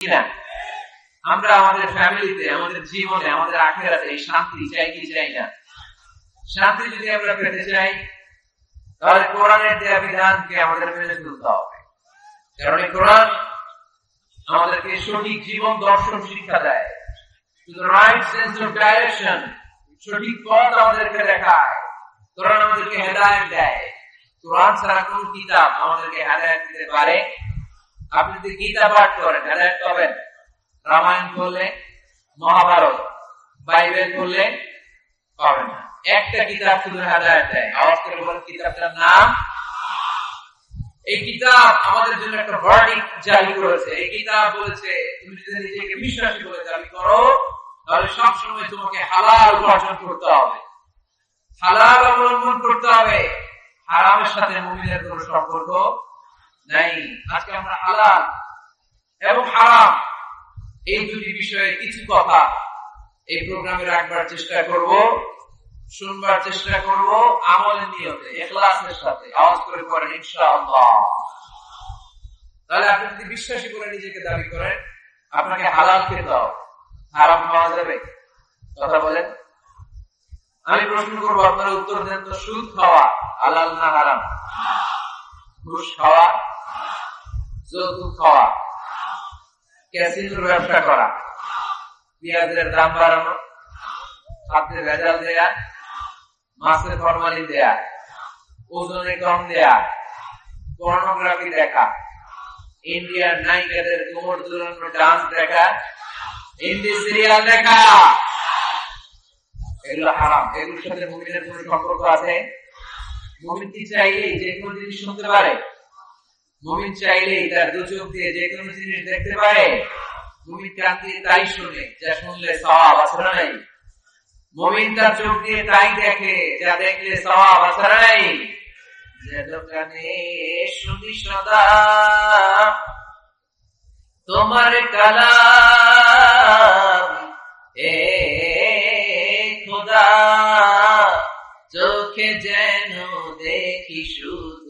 কিনা? আমরা আমাদের ফ্যামিলিতে আমাদের জীবনে, আমাদের আখেরাতে এই শান্তি চাই কি চাই না? শান্তি যদি আমরা পেতে চাই, তাহলে কোরআনের দেয়া বিধানকে আমাদের মেনে চলতে হবে। কারণ কোরআন আমাদেরকে সঠিক জীবন দর্শন শিক্ষা দেয়। রাইট সেন্স অফ ডাইরেকশন সঠিক পথ আমাদেরকে দেখায়। কোরআন আমাদেরকে হেদায়ত দেয়। কোরআন ছাড়া কোন কিতাব আমাদেরকে হেদায়ত দিতে পারে আপনি যদি গীতা পাঠ করেন হেদায়ত রামায়ণ করলে মহাভারত, বাইবেল করলে পাবেন না। একটা কিতাব শুধু দেয়। আওয়াজ করে বলেন, কিতাবটার নাম? এই কিতাব আমাদের জন্য একটা ভার্ডিক জারি করেছে। এই কিতাব বলেছে, তুমি যদি নিজেকে বিশ্বাসী বলে দাবি করো, তাহলে সবসময় তোমাকে হালাল উপার্জন করতে হবে। হালাল অবলম্বন করতে হবে। হারামের সাথে মুমিনের কোনো সম্পর্ক নাই। আজকে আমরা এবং হারাম এই দুটি বিষয়ে কিছু কথা এই প্রোগ্রামে রাখবার চেষ্টা করব, শুনবার চেষ্টা করব নিয়তে এখলাসের সাথে আওয়াজ করে করেন ইনশাআল্লাহ। তাহলে আপনি যদি বিশ্বাসী করে নিজেকে দাবি করেন, আপনাকে হালাল খেতে হবে। হারাম খাওয়া যাবে। কথা বলেন। আমি প্রশ্ন করব, আপনারা উত্তর দেন তো, সুদ খাওয়া হালাল না হারাম? ঘুষ খাওয়া যৌতুক খাওয়া। ক্যাসিনোর ব্যবসা করা। পেঁয়াজের দাম বাড়ানো। হাতে ভেজাল দেয়া। মাছের ফরমালি দেয়া। ওজনে কম দেয়া। পর্নোগ্রাফি দেখা। ইন্ডিয়ান নায়িকাদের কোমর দুলানো ডান্স দেখা। হিন্দি সিরিয়াল দেখা। এগুলো হারাম। এগুলোর সাথে মুমিনের কোন সম্পর্ক আছে? মুমিন কি চাইলেই যে কোনো জিনিস শুনতে পারে। মুমিন চাইলেই তার দু চোখ দিয়ে যে কোনো জিনিস দেখতে পারে। মুমিন কান তাই শুনে, যা শুনলে সওয়াব আছে নাই? মুমিন তার চোখ দিয়ে তাই দেখে, যা দেখলে সওয়াব আছে নাই? যে দোকানে শুনি সদা, তোমার কালাম এ খোদা, চোখে যেন দেখি শুধু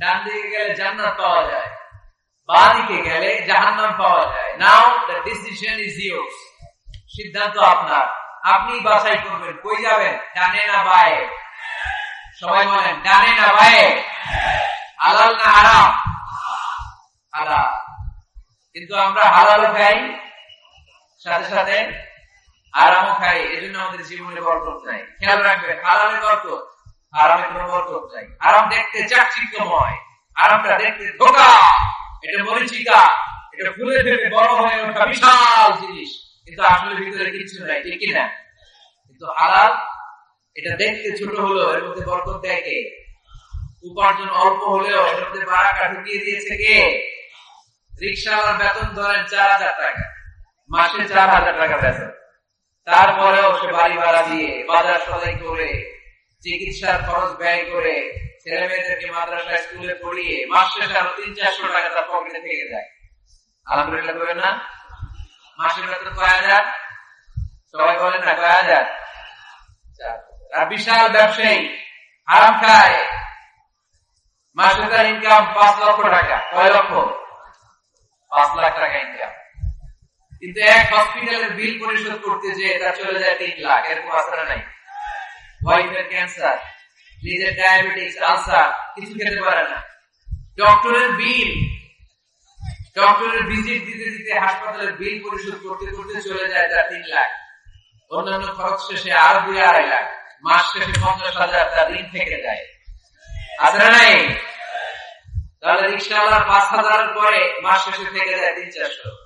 ডান দিকে গেলে জান্নাত পাওয়া যায়, বা দিকে গেলে জাহান্নাম পাওয়া যায়। Now the decision is yours সিদ্ধান্ত আপনার। আপনি বাছাই করবেন, কই যাবেন? ডানে না বায়ে? সবাই বলেন, ডানে না বায়ে? হালাল না হারাম? হালাল। কিন্তু আমরা হালাল খাই, সাথে সাথে আরামও খাই এই জন্য আমাদের জীবনে বরকত নাই। খেয়াল রাখবেন হালালে বরকত উপার্জন অল্প হলেও এর মধ্যে বারাকা ঢুকিয়ে দিয়েছে কে? রিক্সাওয়ালার বেতন ধরেন চার হাজার টাকা। মাসে চার হাজার টাকা বেতন। তারপরেও সে বাড়ি ভাড়া দিয়ে বাজার সদাই করে চিকিৎসার খরচ ব্যয় করে ছেলে মেয়েদেরকে মাদ্রাসা স্কুলে পড়িয়ে মাস শেষে আরও তিন চারশো টাকা তার পকেটে থেকে যায় আলহামদুলিল্লাহ করবেন না? মাসের বেতন কয় হাজার? সবাই বলেন না, কয় হাজার? আর বিশাল ব্যবসায়ী আরাম খায়। মাসে তার ইনকাম পাঁচ লক্ষ টাকা। কয় লক্ষ? পাঁচ লাখ টাকা ইনকাম কিন্তু এক হসপিটালের বিল পরিশোধ করতে যে তার চলে যায় তিন লাখ। এরকম আসরা নাই। ওয়াইফের ক্যান্সার নিজের ডায়াবেটিস আলসার কিছু খেতে পারে না। ডক্টরের বিল ডক্টরের ভিজিট দিতে দিতে হাসপাতালের বিল পরিশোধ করতে করতে চলে যায় তার তিন লাখ। অন্যান্য খরচ শেষে আরও দুই আড়াই লাখ। মাস শেষে পঞ্চাশ হাজার তার ঋণ থেকে যায়। আছে নাই? তাহলে রিক্সাওয়ালার পাঁচ হাজারের পরে মাস শেষে থেকে যায় তিন চারশো।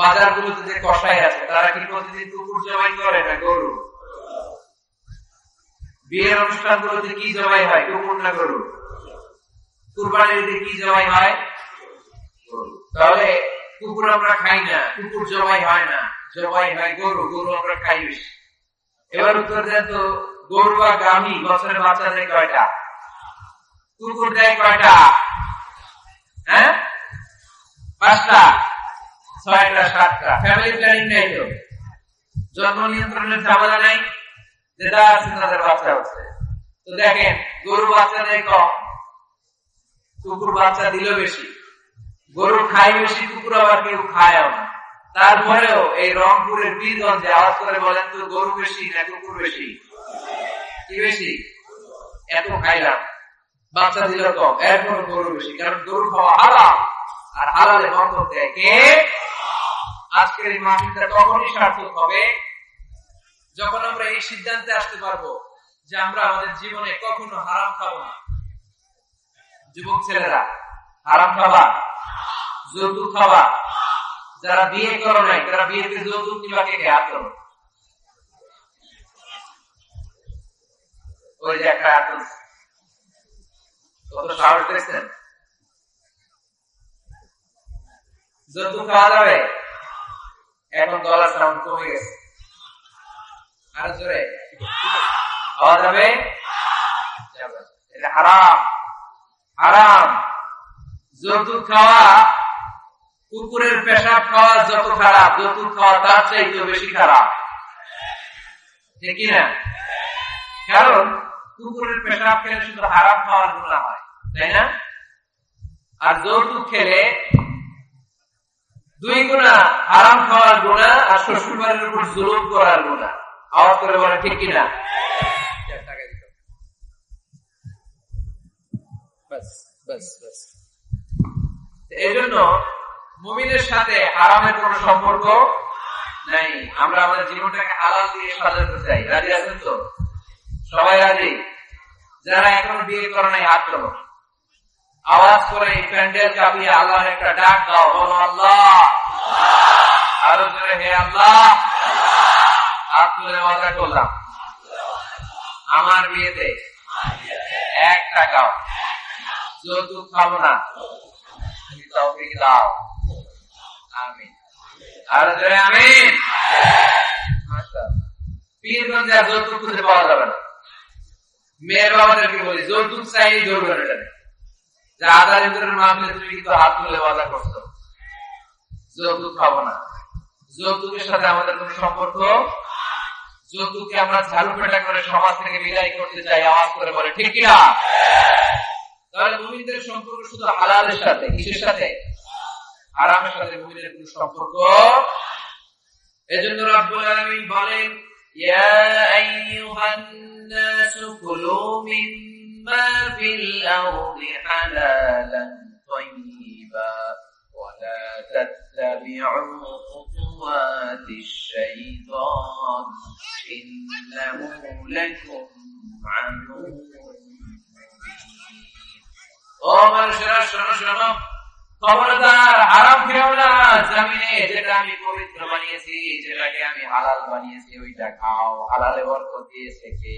বাজারগুলোতে যে কষাই আছে, তারা কি প্রতিদিন কুকুর জবাই করে না গরু? বিয়ের অনুষ্ঠানগুলোতে কি জবাই হয়? কুকুর না গরু? কুরবানিতে কি জবাই হয়? তাহলে কুকুর আমরা খাই না, কুকুর জবাই হয় না, জবাই হয় গরু গরু আমরা খাই বেশি। এবার উত্তর দেন তো গরু বা গাভী, বছরের বাচ্চা দেয় কয়টা? কুকুর দেয় কয়টা? হ্যাঁ? পাঁচটা। ছয়টা, সাতটা। ফ্যামিলি প্ল্যানিং তো? নিয়ন্ত্রণের ঝামেলা নেই? তাদের বাচ্চা তো দেখেন গরু বাচ্চা কম, কুকুর বাচ্চা দিল বেশি। গরু বেশি, কুকুর আবার কেউ না। তারপরেও এই রংপুরের বীরগঞ্জে আওয়াজ করে বলেন তো গরু বেশি না কুকুর বেশি? কি বেশি? এত খাইলাম। বাচ্চা দিল কম এরপর গরু বেশি। কারণ গরু খাওয়া হালাল, আর হালালে বরকত দেয়। কে? আজকের এই মাহফিলটা কখনই সার্থক হবে যখন আমরা এই সিদ্ধান্তে আসতে পারব যে আমরা আমাদের জীবনে কখনো হারাম খাব না। যুবক ছেলেরা, হারাম খাবা, যৌতুক খাবা। যারা বিয়ে করো নাই, তারা বিয়েতে যৌতুক নিবা কে করো ওই যে একটা হাত কত সাহস দেখছেন? যৌতুক খাওয়া যাবে? এখন গলার সাউন্ড কমে গেছে। জোরে। যাবে। হারাম। হারাম। যৌতুক খাওয়া কুকুরের পেশাব খাওয়া যত খারাপ, যৌতুক খাওয়া তার চাইতে বেশি খারাপ। ঠিক না? কারণ কুকুরের পেশাব খেলে শুধু হারাম খাওয়ার গুণা হয়, তাই না? আর যৌতুক খেলে দুই গুণা হারাম খাওয়ার গুণা আর শ্বশুর বাড়ির উপর জুলুম করার গুণা। আওয়াজ করে বলে, ঠিক কিনা এই জন্য মুমিনের সাথে হারামের কোন সম্পর্ক নাই। আমরা আমাদের জীবনটাকে হালাল দিয়ে সাজাতে চাই। রাজি আছেন তো? সবাই রাজি? যারা এখন বিয়ে করে নাই, হাত আওয়াজ করে প্যান্ডেল কাঁপিয়ে আল্লাহর একটা ডাক দাও বলো আল্লাহ। আরও জোরে হে আল্লাহ। হাত তুলে মজা করলাম। আমার বিয়েতে এক টাকাও যৌতুক খাব না। তৌফিক দাও। আমিন। আর জোরে আমিন। মাশাআল্লাহ। পীরগঞ্জে যৌতুক খুঁজে পাওয়া যাবে না। মেয়ের বাবাদেরকে বলি, যৌতুক চাই ধরবেন এটা যে ইন্দুরের মামলে তুমি কিন্তু হাত তুলে বাধা করছ। যৌতুক খাব না। যৌতুকের সাথে আমাদের কোন সম্পর্ক? যৌতুককে আমরা ঝাড়ু পেটা করে সমাজ থেকে বিদায় করতে চাই, আওয়াজ করে বলে, ঠিক কিনা? তাহলে মুমিনদের সম্পর্ক শুধু হালালের সাথে, কিসের সাথে? আরামের সাথে মুমিনের কোন সম্পর্ক? এজন্য রব্বুল আলামিন বলেন, ইয়া আইয়ুহান নাস কুলু মিম্মা ফিল আরদি হালালান তাইয়্যিবা ولا تتبعوا خطوات الشيطان إنه لكم عدو ও মানুষেরা শোনো শোনো খবরদার হারাম খেও না জমিনে যেটা আমি পবিত্র বানিয়েছি যেটাকে আমি হালাল বানিয়েছি ওইটা খাও হালালে বরকত দিয়েছে কে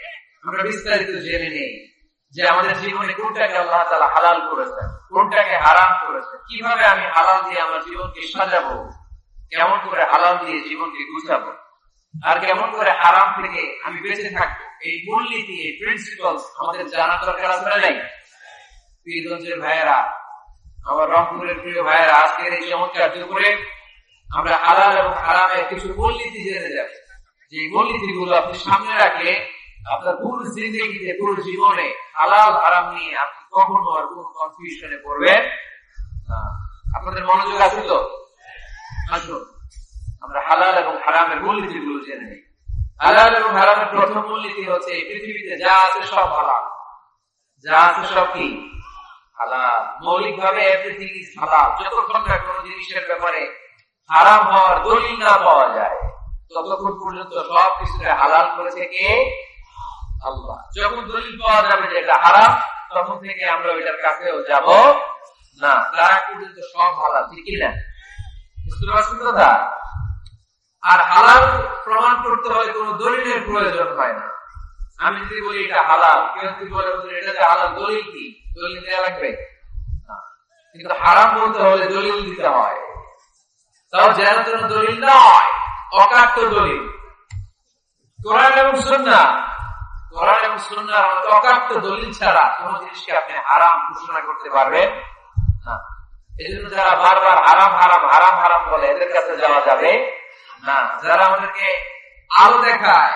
আমরা বিস্তারিত জেনে নেই যে আমাদের জীবনে কোনটাকে আল্লাহ তালা হালাল করেছেন, কোনটাকে হারাম করেছেন, কীভাবে আমি হালাল দিয়ে আমার জীবনকে সাজাবো, কেমন করে হালাল দিয়ে জীবনকে গুছাবো, আর কেমন করে হারাম থেকে আমি বেঁচে থাকব, এই মূলনীতি এই প্রিন্সিপাল আমাদের জানা দরকার আছে নাই? পীরগঞ্জের ভাইয়েরা, আমার রংপুরের প্রিয় ভাইয়েরা, আজকের এই চমৎকার দুপুরে আমরা হালাল এবং হারামের কিছু মূলনীতি জেনে যাব যে মূলনীতি গুলো আপনি সামনে রাখলে আপনার পুরো জিন্দগিতে পুরো জীবনে হালাল হারাম নিয়ে আপনি কখনো আর কোন কনফিউশনে পড়বেন আপনাদের মনোযোগ আছে তো? আসুন। আমরা হালাল এবং হারামের মূলনীতি গুলো জেনে নিই। হালাল এবং হারামের প্রথম মূলনীতি হচ্ছে পৃথিবীতে যা আছে সব হালাল। যা আছে সব কি? হালাল। মৌলিক ভাবে এভরিথিং ইজ হালাল। যতক্ষণ না কোনো জিনিসের ব্যাপারে হারাম হওয়ার দলিল না পাওয়া যায়, ততক্ষণ পর্যন্ত সব কিছুকে হালাল করেছে কে? আল্লাহ। যখন দলিল পাওয়া যাবে যে এটা হারাম, তখন থেকে আমরা ওইটার কাছেও যাব না। তারা পর্যন্ত সব হালাল ঠিক না? বুঝতে পারছেন কথা? আর হালাল প্রমাণ করতে হলে কোনো দলিলের প্রয়োজন হয় না। আমি যদি বলি এটা হালাল, কেউ যদি বলে এটা যে হালাল, দলিল কি? দলিল দেওয়া লাগবে? কিন্তু হারাম বলতে হলে দলিল দিতে হয়। তাও যেন যেন দলিল নয়, অকাট্য দলিল। কোরআন এবং সুন্নাহ কোরআন এবং দলিল ছাড়া কোন জিনিসকে আপনি হারাম ঘোষণা করতে পারবেন না। এই জন্য যারা বারবার হারাম হারাম হারাম হারাম বলে, এদের কাছে যাওয়া যাবে না। যারা আমাদেরকে আলো দেখায়,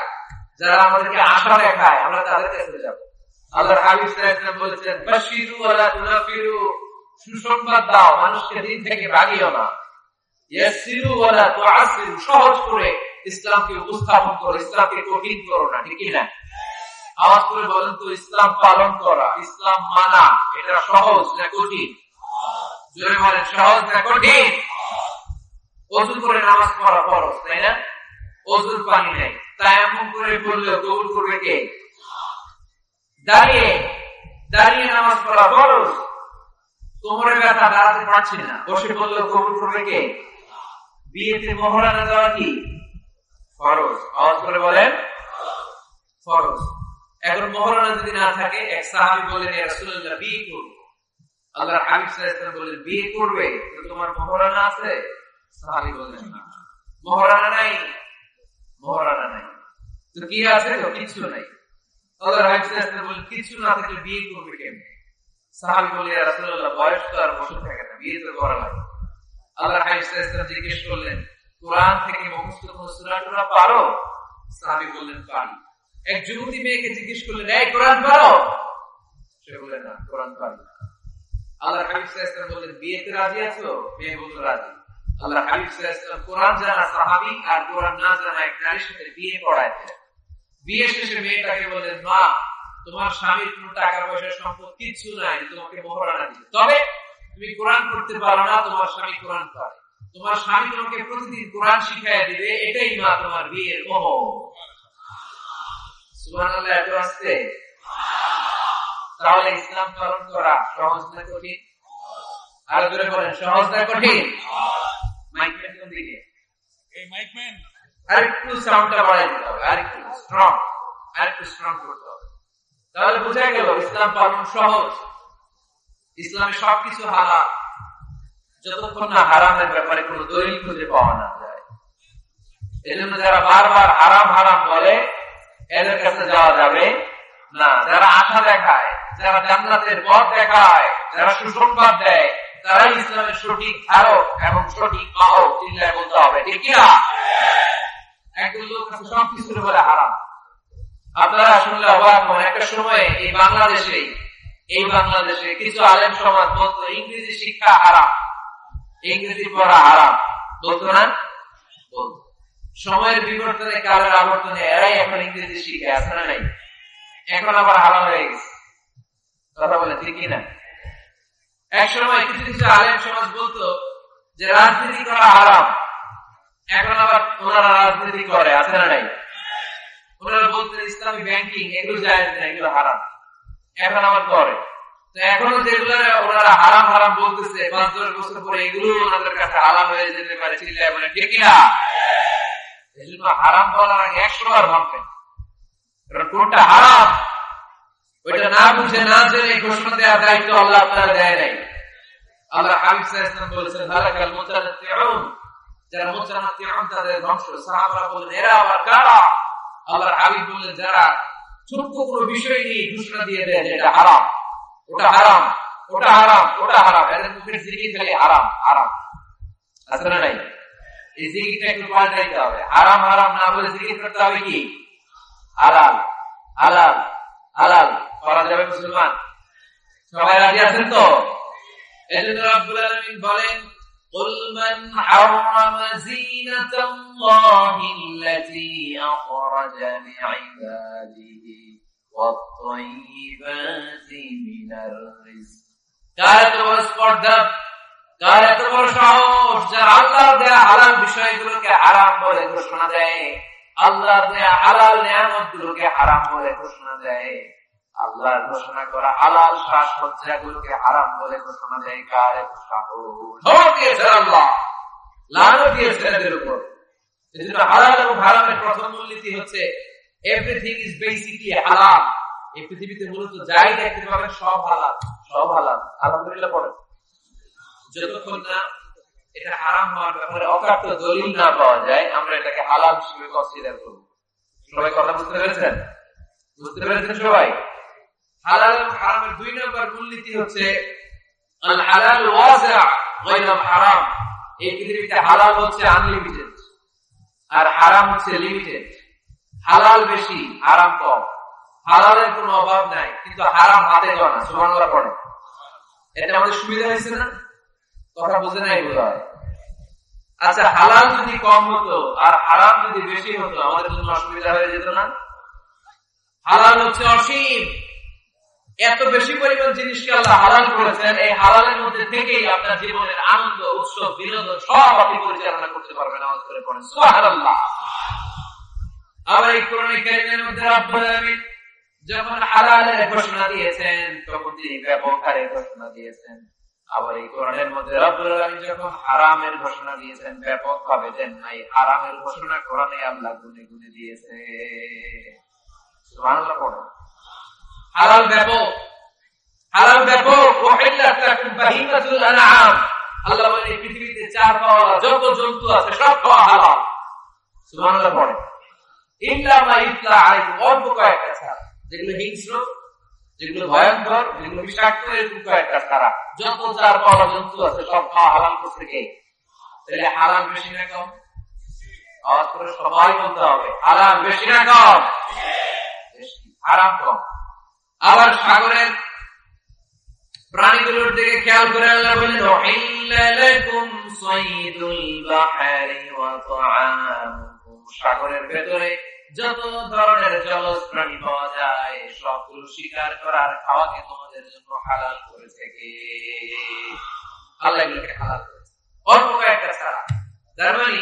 যারা আমাদেরকে আশা দেখায়, আমরা তাদের কাছে যাব। হাবিব ওয়াসাল্লাম বলেছেন, বাশিরু ওয়ালা তুনাফিরু সুসংবাদ দাও, মানুষকে দিন থেকে ভাগিও না। ইয়াসিরু ওয়ালা তুআসিরু সহজ করে ইসলামকে উপস্থাপন করো, ইসলামকে কঠিন করো না, ঠিক না? আওয়াজ করে বলেন তো, ইসলাম পালন করা, ইসলাম মানা, এটা সহজ না কঠিন? সহজ না কঠিন? করে নামাজ পড়া তাই না? পানি নেই। তাই এমন করে কবুল করবে কে? দাঁড়িয়ে দাঁড়িয়ে নামাজ পড়া ব্যথা দাঁড়াতে পারছি না। বসে কবুল করবে কে? বিয়েতে মহরানা দেওয়া কি? ফরজ। আওয়াজ করে বলেন, ফরজ। এখন মহরানা যদি না থাকে, এক সাহাবি বলেন রাসূলুল্লাহ, বিয়ে আল্লাহর হাবিব সাল্লাল্লাহু বিয়ে করবে? তো তোমার আছে? সাহাবি বলেন, না। নাই? নাই। তো কি আছে? তো কিছু নাই। আল্লাহর হাবিব সাল্লাল্লাহু কিছু না থাকলে বিয়ে করবে কেমনে? সাহাবি বলে রাসূলুল্লাহ, বয়স তো আর বছর থাকে না, বিয়ে তো করা লাগে। আল্লাহর হাবিব সাল্লাল্লাহু জিজ্ঞেস করলেন, কোরআন থেকে মুখস্থ কোন পারো? সাহাবি বললেন, পারি। এক যুবতী মেয়েকে জিজ্ঞেস করলেন এই, কোরআন পারো সে বললেন না, কোরআন পারি না। আল্লাহ হাবিব বললেন, বিয়েতে রাজি আছো? মেয়ে রাজি। আল্লাহ হাবিব কোরআন জানা আর কোরআন না জানা এক নারীর সাথে বিয়ে পড়াইতে বিয়ে শেষে মেয়েটাকে বললেন, মা, তোমার স্বামীর টাকা পয়সা সম্পদ কিচ্ছু নাই, তোমাকে তবে তুমি কোরআন পড়তে পারো না, তোমার স্বামী কোরআন পারে। তোমার স্বামী তোমাকে প্রতিদিন কোরআন শিখাই দিবে, এটাই মা তোমার বিয়ের মোহ। সুবহানাল্লাহ এত আসতে তাহলে ইসলাম পালন করা সহজ না কঠিন? আরও জোরে বলেন সহজ না কঠিন? মাইকের কোন দিকে? এই মাইক আরেকটু সাউন্ডটা বাড়াই দিতে হবে আরেকটু স্ট্রং আরেকটু স্ট্রং করতে হবে। তাহলে বোঝা গেল ইসলাম পালন সহজ। ইসলামে সবকিছু হালাল। যতক্ষণ না হারামের ব্যাপারে কোনো দলিল খুঁজে পাওয়া না যায়। এজন্য যারা বারবার হারাম হারাম বলে এদের কাছে যাওয়া যাবে না। যারা আশা দেখায়, যারা জান্নাতের পথ দেখায়, যারা সুসংবাদ দেয় তারা ইসলামের সঠিক ধারক এবং সঠিক বাহক চিল্লায় বলতে হবে। ঠিক কিনা? একজন লোক আছে সব বলে হারাম। আপনারা শুনলে অবাক হন একটা সময় এই বাংলাদেশে এই বাংলাদেশে কিছু আলেম সমাজ বলতো, ইংরেজি শিক্ষা হারাম, ইংরেজি পড়া হারাম। বলতো না? সময়ের বিবর্তনে কালের আবর্তনে এরাই এখন ইংরেজি শিখে আছে না নাই? এখন আবার হারাম হয়ে গেছে। কথা বলে ঠিক না এক সময় কিছু কিছু আলেম সমাজ বলতো যে, রাজনীতি করা হারাম। এখন আবার ওনারা রাজনীতি করে, আছে না নাই? ওনারা বলতেন, ইসলামী ব্যাংকিং, এগুলো যায় না, এগুলো হারাম। এখন আবার করে। তো এখনও যেগুলো ওনারা হারাম হারাম বলতেছে, পাঁচ দশ বছর পরে এগুলো ওনাদের কাছে হারাম হয়ে যেতে পারে, চিল্লায় বলে, ঠিক না এই জন্য হারাম বলার আগে একশো বার ভাববেন কারণ কোনটা হারাম ওইটা না বুঝে না জেনে ঘোষণা দেওয়ার দায়িত্ব আল্লাহ আপনারা দেয় নাই আল্লাহ হাবিব সাল্লাল্লাহু বলেছেন হালাকাল মুতানাত্তিউন যারা মুতানাত্তিউন তাদের ধ্বংস সাহাবারা বললেন এরা আবার কারা আল্লাহ হাবিব বললেন যারা ছোট্ট কোনো বিষয় নিয়ে ঘোষণা দিয়ে দেয় যে এটা হারাম ওটা হারাম ওটা হারাম ওটা হারাম এদের মুখের খালি হারাম হারাম আছে নাই এই জিকিরটা একটু পাল্টাইতে হবে হারাম হারাম না বলে জিকির করতে হবে কি হালাল হালাল হালাল করা যাবে মুসলমান সবাই রাজি আছেন তো এজন্য রব্বুল আলামিন বলেন قل من حرم زينة الله التي أخرج لعباده والطيبات من الرزق কার এত বড় স্পর্ধা কার এত বড় সাহস যারা আল্লাহ দেয়া হালাল বিষয়গুলোকে হারাম বলে ঘোষণা দেয় আল্লাহ দেয়া হালাল নিয়ামত গুলোকে হারাম বলে ঘোষণা দেয়। আল্লাহর ঘোষণা করা হালাল শ্বাস গুলোকে হারাম বলে ঘোষণা দেয় কার আল্লাহ। লানত দিয়েছেন এদের উপর। এজন্য হালাল এবং হারামের প্রথম মূলনীতি হচ্ছে এভরিথিং ইজ বেসিকলি হালাল। এই পৃথিবীতে মূলত যাই দেখতে পাবেন সব হালাল। সব হালাল। আলহামদুলিল্লাহ পড়ে যতক্ষণ না এটা হারাম হওয়ার ব্যাপারে অকাট্য দলিল না পাওয়া যায় আমরা এটাকে হালাল হিসেবে কনসিডার করব। সবাই কথা বুঝতে পেরেছেন? বুঝতে পেরেছেন সবাই? হালাল এবং হারামের দুই নম্বর মূলনীতি হচ্ছে আল হালাল গায়রা হারাম। এই পৃথিবীতে হালাল হচ্ছে আনলিমিটেড আর হারাম হচ্ছে লিমিটেড হালাল বেশি হারাম কম। হালালের কোনো অভাব নাই কিন্তু হারাম হাতে গনা সুবহানাল্লাহ পড়ে এটা আমাদের সুবিধা হয়েছে না? কথা বুঝে নাই আচ্ছা হালাল যদি কম হতো আর হারাম যদি বেশি হতো আমাদের জন্য অসুবিধা হয়ে যেত না? হালাল হচ্ছে অসীম। এত বেশি পরিমাণ জিনিসকে আল্লাহ হালাল করেছেন এই হালালের মধ্যে থেকেই আপনার জীবনের আনন্দ উৎসব বিনোদন সব আপনি পরিচালনা করতে পারবেন আওয়াজ করে পড়েন সুবহানাল্লাহ। আবার এই কোরআনে কারিমের মধ্যে রব্বুল আলামিন যখন হালালের ঘোষণা দিয়েছেন তখন তিনি ব্যাপক হারে ঘোষণা দিয়েছেন। আবার এই কোরআনের মধ্যে যখন হারামের ঘোষণা দিয়েছেন ব্যাপক ভাবে দেন নাই, হারামের ঘোষণা কোরআনে আল্লাহ গুনে গুনে দিয়েছে। হালাল ব্যাপক। আল্লাহ পৃথিবীতে পাওয়া, যত জন্তু আছে, সব খাওয়া যেগুলো হিংস্র যেগুলো ভয়ঙ্কর, যেগুলো বিষাক্ত এরকম ছাড়া যত পাওয়া জন্তু আছে, সব খাওয়া হালাল করছে কে? তাহলে হালাল বেশি না কম। আওয়াজ করে সবাই বলতে হবে হালাল বেশি না কম। হারাম কম। আবার সাগরের প্রাণীগুলোর দিকে খেয়াল করে আল্লাহ বলেন সাইদুল ওয়া তা'আমুকুম। সাগরের ভেতরে যত ধরনের জলজ প্রাণী পাওয়া যায় সবগুলো শিকার করার খাওয়াকে তোমাদের জন্য হালাল করেছে কে আল্লাহ এগুলোকে হালাল করেছে অল্প কয়েকটা ছাড়া। তার মানে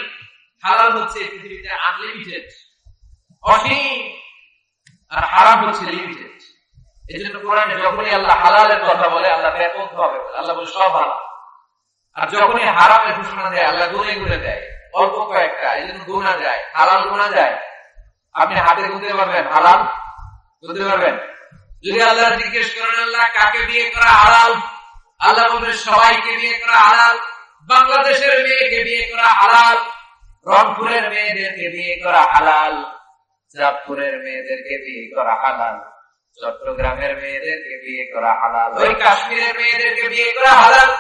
হালাল হচ্ছে পৃথিবীতে আনলিমিটেড অসীম, আর হারাম হচ্ছে লিমিটেড এই জন্য কোরআনে যখনই আল্লাহ হালালের কথা বলে, আল্লাহ ব্যাপক বলে। আল্লাহ বলে, সব হালাল। আর যখনই হারামের ঘোষণা দেয়, আল্লাহ গুনে গুনে দেয়। অল্প কয়েকটা এই জন্য গুণা যায়, হালাল গুণা যায়। আপনি হাতে গুনতে পারবেন হালাল গুনতে পারবেন। যদি আল্লাহ জিজ্ঞেস করেন, আল্লাহ, কাকে বিয়ে করা হালাল? আল্লাহ বলবেন, সবাইকে বিয়ে করা হালাল। বাংলাদেশের মেয়েকে বিয়ে করা হালাল। রংপুরের মেয়েদেরকে বিয়ে করা হালাল। চাঁদপুরের মেয়েদেরকে বিয়ে করা হালাল। চট্টগ্রামের মেয়েদেরকে বিয়ে করা হালাল। ওই কাশ্মীরের মেয়েদেরকে বিয়ে করা হালাল।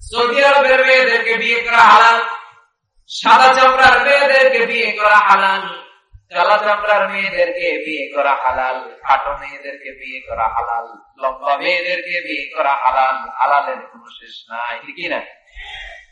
সৌদি আরবের মেয়েদেরকে বিয়ে করা হালাল। সাদা চামড়ার মেয়েদেরকে বিয়ে করা হালাল। কালা চামড়ার মেয়েদেরকে বিয়ে করা হালাল, খাটো মেয়েদেরকে বিয়ে করা হালাল, লম্বা মেয়েদেরকে বিয়ে করা হালাল, হালালের কোনো শেষ নাই, ঠিক না?